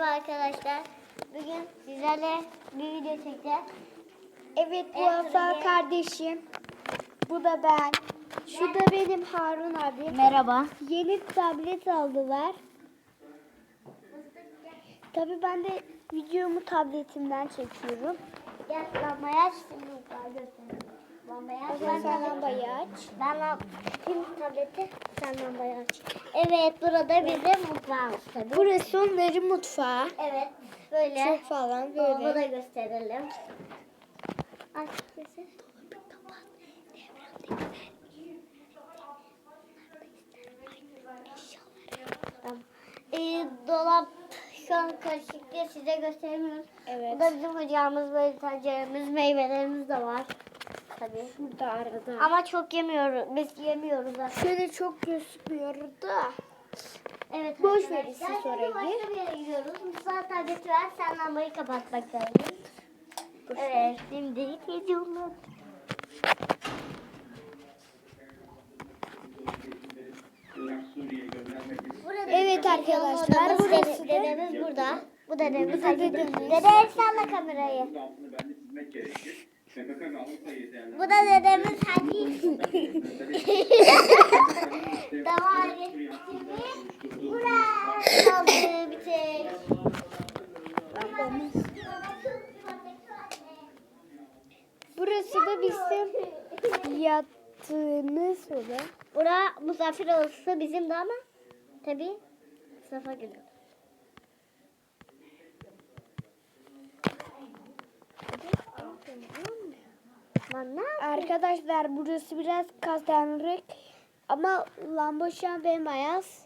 Merhaba arkadaşlar. Bugün sizlerle bir video çekeceğiz. Evet bu Evet, Hasan kardeşim. Bu da ben. Şu da benim Harun abi. Merhaba. Yeni tablet aldılar. Tabi ben de videomu tabletimden çekiyorum. Gel aç. Şimdi. Lambayı aç. O zaman sen lambayı aç. Ben Kim tableti? Sen lambayı aç. Evet burada bizim mutfağımız tabii. Burası onların mutfağı. Evet. Böyle. Çok falan Dolabı da böyle. gösterelim. Aç sesi. Ee, dolap şu an karışık diye size gösteremiyoruz. Evet. Bu da bizim ocağımız, böyle tenceremiz, meyvelerimiz de var. Tabii. Burada arada. Ama çok yemiyoruz. Biz yemiyoruz aslında. Şöyle çok gözükmüyor da. Evet. Boş verin siz orayı. Başka bir yere gidiyoruz. Mustafa tableti ver. Sen lambayı kapatmak lazım. Evet. Şimdi gidiyorlar. Burada Evet arkadaşlar, burası dedemiz burada. Bu dedemiz. Bu da dedemiz. Dede el salla kamerayı. Bu da hadi. tamam hadi. Şimdi buraya kaldı bir tek. Burası da bizim yattığımız oda. Bura misafir odası bizim de ama tabi sınıfa giriyor. Lan ne? Arkadaşlar burası biraz karanlık ama lamba şu an bembeyaz.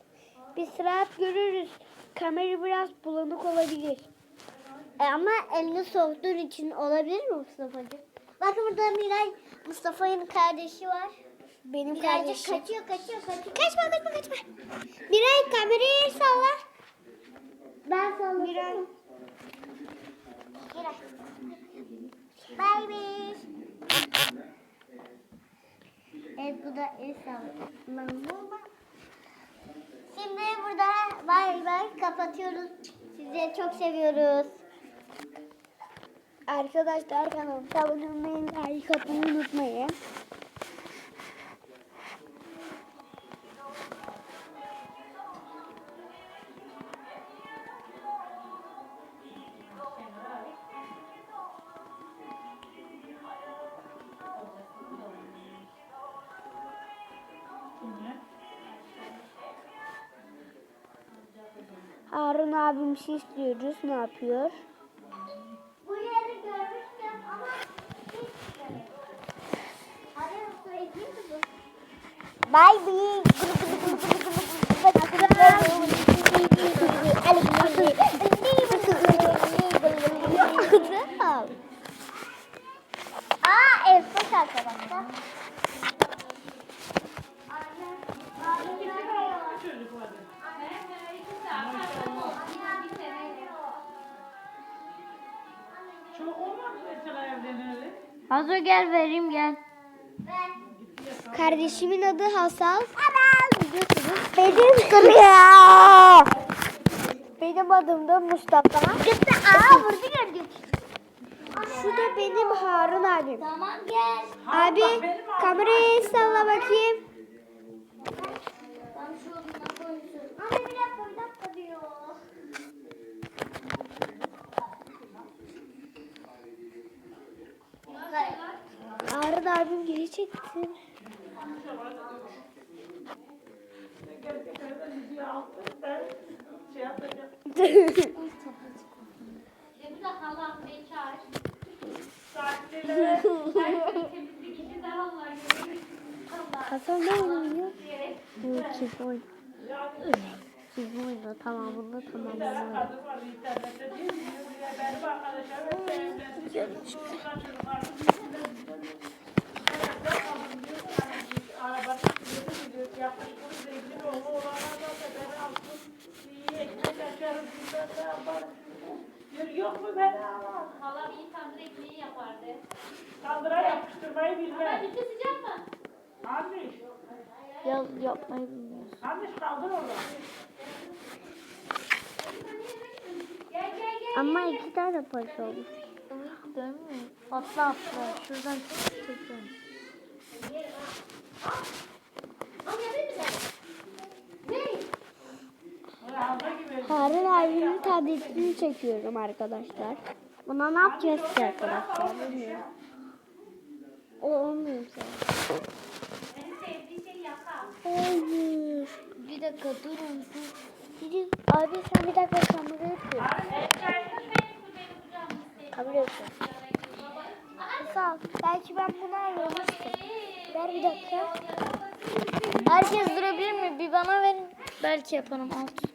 Biz rahat görürüz. Kamera biraz bulanık olabilir. E ama elini soğuttuğun için olabilir mi Mustafa'cığım? Bakın burada Miray Mustafa'nın kardeşi var. Benim Miraycık kardeşim. kaçıyor kaçıyor kaçıyor. Kaçma kaçma kaçma. Miray kamerayı salla. Ben sallayayım. Miray. Miray. Bye bye. Bu da el. Şimdi burada bay bay kapatıyoruz. Sizi çok seviyoruz. Arkadaşlar kanalıma abone olmayı, like atmayı unutmayın. Harun abim şey istiyoruz. Ne yapıyor? Bu yeri görmüştüm ama hiç ekleyeyim mi bu? Bye bye. Hazır gel vereyim gel. Kardeşimin adı Hasan. Benim Ya! Benim adım da Mustafa. Gitti. Aa vurdu gördük. Şu da benim Harun abim. Tamam gel. Abi kamerayı salla bakayım. Ben şu ucuna koysun. Ama bir dakika bir dakika diyor. Harun Bu da halam, bekar. Saatleri, temizlik işi Allah görür. Hasan ne oynuyor? Bu kim oynuyor? Kim oynuyor? Tamamını tamamını. Yok mu ben ama? Halam iyi tandır ekmeği yapardı. Tandıra yapıştırmayı Ama bilmem. bitti sıcak mı? Anne, Ya yapmayı orada. Ama iki tane parça olmuş. Değil mi? Atla atla. Şuradan tekrar. Harun abinin tabletini çekiyorum arkadaşlar. Buna ne yapacağız ki arkadaşlar? Bilmiyorum. O olmuyor sana. En sevdiği yakar. Hayır. Bir dakika durun. Biri, abi sen bir dakika kamerayı tut. Tut. Sağ ol. Belki ben bunu almıştım. Ver bir dakika. Herkes durabilir mi? Bir bana verin. Belki yaparım. Al tut.